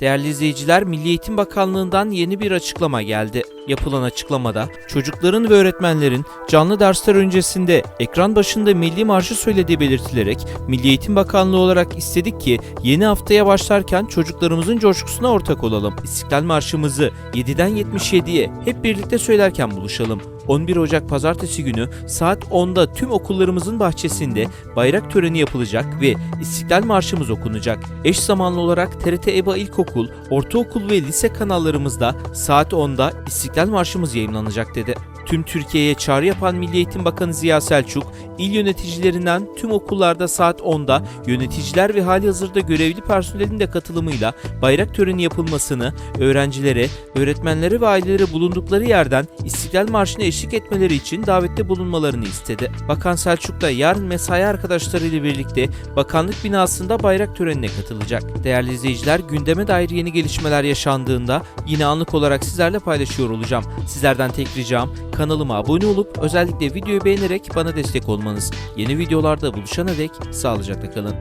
Değerli izleyiciler, Milli Eğitim Bakanlığı'ndan yeni bir açıklama geldi. Yapılan açıklamada çocukların ve öğretmenlerin canlı dersler öncesinde ekran başında Milli Marşı söylediği belirtilerek Milli Eğitim Bakanlığı olarak istedik ki yeni haftaya başlarken çocuklarımızın coşkusuna ortak olalım. İstiklal Marşımızı 7'den 77'ye hep birlikte söylerken buluşalım. 11 Ocak Pazartesi günü saat 10'da tüm okullarımızın bahçesinde bayrak töreni yapılacak ve İstiklal Marşımız okunacak. Eş zamanlı olarak TRT EBA İlkokul, Ortaokul ve Lise kanallarımızda saat 10'da İstiklal Marşımız yayınlanacak dedi. Tüm Türkiye'ye çağrı yapan Milli Eğitim Bakanı Ziya Selçuk, il yöneticilerinden tüm okullarda saat 10'da yöneticiler ve hali hazırda görevli personelin de katılımıyla bayrak töreni yapılmasını, öğrencilere, öğretmenlere ve ailelere bulundukları yerden İstiklal Marşı'na eşlik etmeleri için davette bulunmalarını istedi. Bakan Selçuk da yarın mesai arkadaşlarıyla birlikte bakanlık binasında bayrak törenine katılacak. Değerli izleyiciler gündeme dair yeni gelişmeler yaşandığında yine anlık olarak sizlerle paylaşıyor olacağım. Sizlerden tek ricam kanalıma abone olup özellikle videoyu beğenerek bana destek olmanız. Yeni videolarda buluşana dek sağlıcakla kalın.